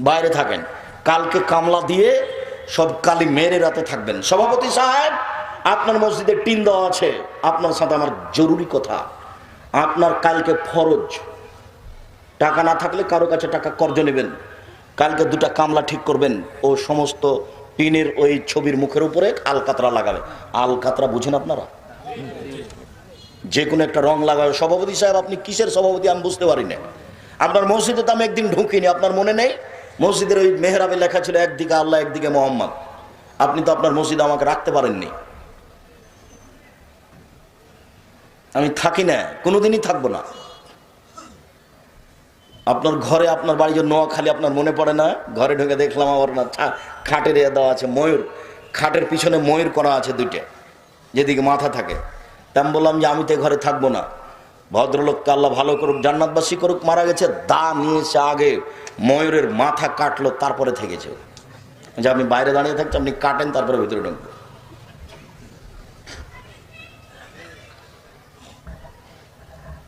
বাইরে থাকেন। কালকে কামলা দিয়ে সব কালি মেরে রাতে থাকবেন। সভাপতি সাহেব, আপনার মসজিদে টিন দেওয়া আছে। আপনার সাথে আমার জরুরি কথা। আপনার কালকে ফরজ। টাকা না থাকলে কারও কাছে টাকা কর্জ নেবেন। কালকে দুটা কামলা ঠিক করবেন। ও সমস্ত টিনের ওই ছবির মুখের উপরে আলকাতরা লাগাবে। আলকাতরা বুঝেন আপনারা? যে কোনো একটা রং লাগাবে। সভাপতি সাহেব, আপনি কিসের সভাপতি আমি বুঝতে পারি না। আপনার মসজিদে তো আমি একদিন ঢুকিনি। আপনার মনে নেই? মসজিদের ওই মেহরাবে লেখা ছিল, একদিকে আল্লাহ, একদিকে মোহাম্মদ। আপনি তো আপনার মসজিদে আমাকে রাখতে পারেননি। আমি থাকি না, কোনোদিনই থাকব না। আপনার ঘরে, আপনার বাড়ি যে নোয়াখালী আপনার মনে পড়ে না? ঘরে ঢুকে দেখলাম আমার না খাটের এ দেওয়া আছে, ময়ূর। খাটের পিছনে ময়ূর করা আছে দুইটা, যেদিকে মাথা থাকে। তা আমি বললাম যে, আমি তো ঘরে থাকব না। ভদ্রলোককে আল্লাহ ভালো করুক, জান্নাতবাসী করুক, মারা গেছে দা নিয়েছে আগে। ময়ূরের মাথা কাটলো, তারপরে থেকেছে। যে আপনি বাইরে দাঁড়িয়ে থাকছে আপনি কাটেন, তারপরে ভিতরে ঢুকবেন।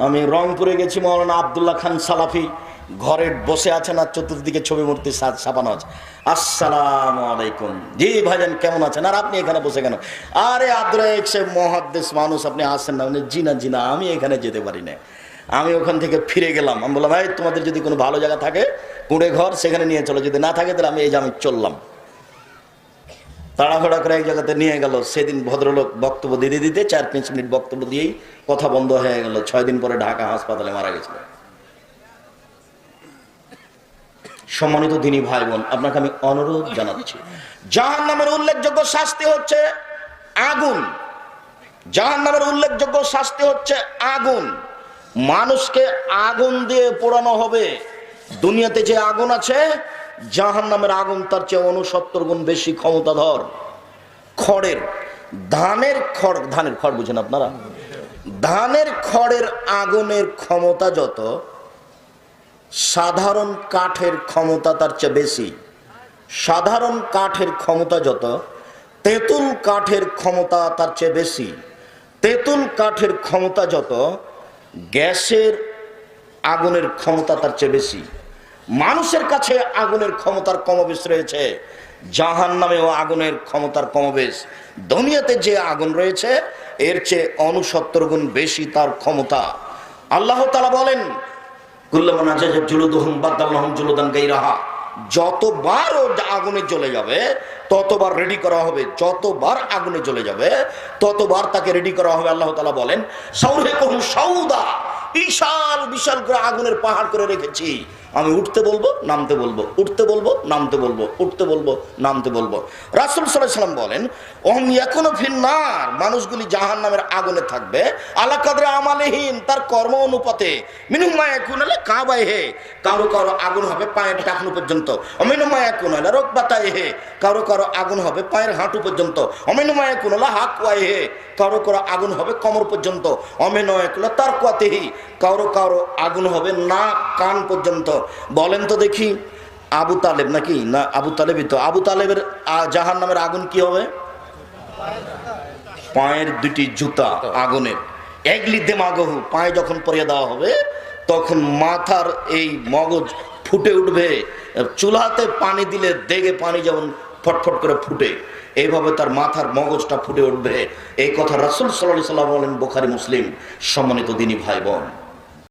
আমি রংপুরে গেছি, মৌলানা আবদুল্লাহ খান সালাফি। ঘরে বসে আছেন আর চতুর্দিকে ছবি মূর্তি ছাপানো আছে। আসসালাম আলাইকুম। জি ভাইজান, কেমন আছেন? আর আপনি এখানে বসে কেন? আরে আব্দুল সে মহাদ্দেশ মানুষ, আপনি আসেন না জি না জি না আমি এখানে যেতে পারি না। আমি ওখান থেকে ফিরে গেলাম। আমি বললাম ভাই তোমাদের যদি কোনো ভালো জায়গা থাকে কুঁড়ে ঘর সেখানে নিয়ে চলো। যদি না থাকে তাহলে আমি এই যে আমি চললাম। তাড়াহুড়া করে এক জায়গাতে নিয়ে গেল। সেদিন ভদ্রলোক বক্তব্য দিতে দিতে চার পাঁচ মিনিট বক্তব্য দিয়েই কথা বন্ধ হয়ে গেল। ছয় দিন পরে ঢাকা হাসপাতালে মারা গেছিল। সম্মানিত দিনী ভাই বোন আপনাকে আমি অনুরোধ জানাচ্ছি। জাহান নামের উল্লেখযোগ্য শাস্তি হচ্ছে আগুন। জাহান নামের উল্লেখযোগ্য শাস্তি হচ্ছে আগুন। মানুষকে আগুন দিয়ে পোড়ানো হবে। দুনিয়াতে যে আগুন আছে জাহান নামের আগুন তার চেয়ে অনুসত্তর গুণ বেশি ক্ষমতাধর। খড়ের, ধানের খড় ধানের খড় বুঝেন আপনারা? ধানের খড়ের আগুনের ক্ষমতা যত, সাধারণ কাঠের ক্ষমতা তার চেয়ে বেশি। সাধারণ কাঠের ক্ষমতা যত, তেঁতুল কাঠের ক্ষমতা তার চেয়ে বেশি। তেঁতুল কাঠের ক্ষমতা যত, গ্যাসের আগুনের ক্ষমতা তার চেয়ে বেশি। মানুষের কাছে আগুনের ক্ষমতার কমবেশ রয়েছে। জাহান নামেও আগুনের ক্ষমতার কমবেশ। দুনিয়াতে যে আগুন রয়েছে, এর চেয়ে অনুসত্তর গুণ বেশি তার ক্ষমতা। আল্লাহ তালা বলেন যতবার ও আগুনে জ্বলে যাবে, ততবার রেডি করা হবে। যতবার আগুনে জ্বলে যাবে, ততবার তাকে রেডি করা হবে, আল্লাহ তালা বলেন সৌরে কহুম সৌদা বিশাল বিশাল করে আগুনের পাহাড় করে রেখেছি। আমি উঠতে বলব, নামতে বলব, উঠতে বলব, নামতে বলব, উঠতে বলব, নামতে বলব। রাসুল সাল্লাম বলেন, ওহম এখনও ফিন্নার মানুষগুলি জাহান নামের আগুনে থাকবে। আল্লাহ কাদরে আমালেহীন তার কর্ম অনুপাতে। মিনুমায় এখন হলে কাবাই হে কারও কারও আগুন হবে পায়ের টাকনু পর্যন্ত। অমিনুমায় এখন হলে রোগ বাতায় হে কারও কারও আগুন হবে পায়ের হাঁটু পর্যন্ত। অমিনুমায় এখন হলে হাক ওয়াই হে কারও কারও আগুন হবে কমর পর্যন্ত। অমিনয় তার কোয়াতেহি কারও কারও আগুন হবে না কান পর্যন্ত। বলেন তো দেখি, আবু তালেব নাকি? না, আবু তালেবই তো। আবু তালেবের জাহান নামের আগুন কি হবে? পায়ের দুটি জুতা আগুনের। একলি দেমাগহু, পায়ে যখন পরিয়ে দেওয়া হবে, তখন মাথার এই মগজ ফুটে উঠবে। চুলাতে পানি দিলে দেগে পানি যেমন ফটফট করে ফুটে, এইভাবে তার মাথার মগজটা ফুটে উঠবে। এই কথা রাসুল সাল্লাহ সাল্লাম বলেন, বোখারি মুসলিম, সম্মানিত দিনী ভাই বোন